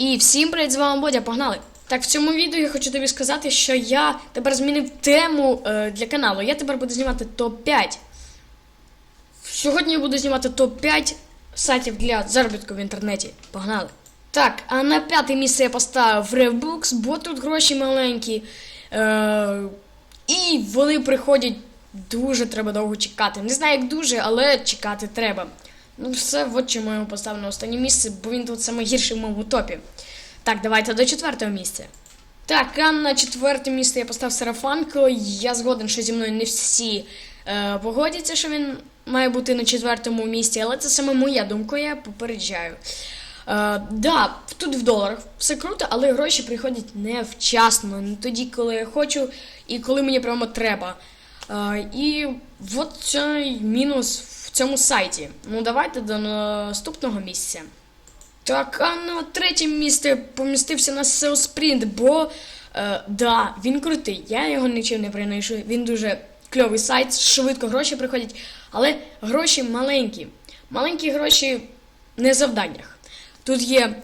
І всім привіт, з вами Бодя, погнали! Так, в цьому відео я хочу тобі сказати, що я тепер змінив тему е, для каналу. Я тепер буду знімати топ-5. Сьогодні я буду знімати топ-5 сайтів для заробітку в інтернеті. Погнали! Так, а на п'яте місце я поставив Revbooks, бо тут гроші маленькі. Е, і вони приходять дуже треба довго чекати. Не знаю, як дуже, але чекати треба. Ну, все, чому я його поставив на останнє місце, бо він тут саме гірший в моєму топі. Так, давайте до четвертого місця. Так, а на четверте місце я поставив Сарафанко. Я згоден, що зі мною не всі е, погодяться, що він має бути на четвертому місці, але це саме моя думка, я попереджаю. Е, да, тут в доларах все круто, але гроші приходять невчасно, не тоді, коли я хочу і коли мені прямо треба. Е, і от цей мінус в цьому сайті. Ну, давайте до наступного місця. Так, а на третє місце помістився на SEO Sprint, бо е, да, він крутий. Я його нічим не приношу. Він дуже кльовий сайт, швидко гроші приходять, але гроші маленькі. Маленькі гроші не в завданнях. Тут є е,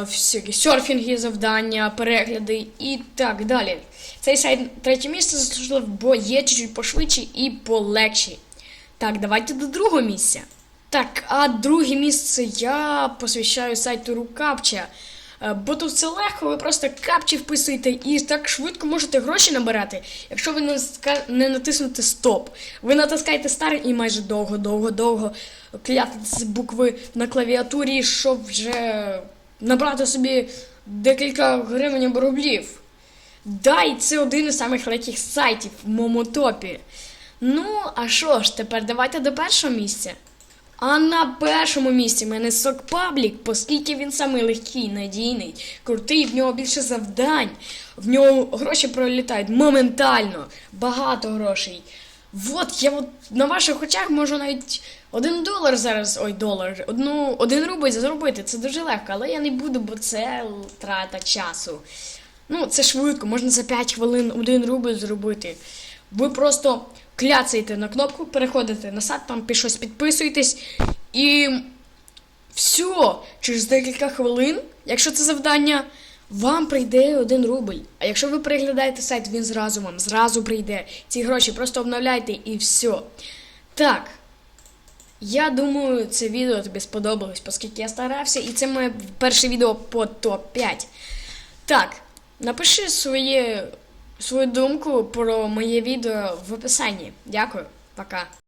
всякі серфінги, завдання, перегляди і так далі. Цей сайт третє місце заслужив, бо є чуть-чуть пошвидше і полегші. Так, давайте до другого місця. Так, а друге місце я посвящаю сайту Рукапча. Е, Бо тут все легко, ви просто капчі вписуєте і так швидко можете гроші набирати, якщо ви не, натиснете стоп. Ви натискаєте старт і майже довго-довго-довго кляти ці букви на клавіатурі, щоб вже набрати собі декілька гривень або рублів. Да, і це один із самих легких сайтів в моєму топі. Ну, а що ж, тепер давайте до першого місця. А на першому місці в мене сок Паблік, оскільки він самий легкий, надійний, крутий, в нього більше завдань, в нього гроші пролітають моментально, багато грошей. От я от на ваших очах можу навіть один долар зараз, ой, долар, одну, один рубль заробити. Це дуже легко, але я не буду, бо це трата часу. Ну, це швидко, можна за 5 хвилин один рубль зробити. Ви просто кляцаєте на кнопку, переходите на сайт, там під щось підписуєтесь, і все, через декілька хвилин, якщо це завдання, вам прийде один рубль. А якщо ви переглядаєте сайт, він зразу вам зразу прийде. Ці гроші просто обновляйте і все. Так. Я думаю, це відео тобі сподобалось, оскільки я старався, і це моє перше відео по топ-5. Так, напиши своє, свою думку про моє відео в описанні. Дякую, пока.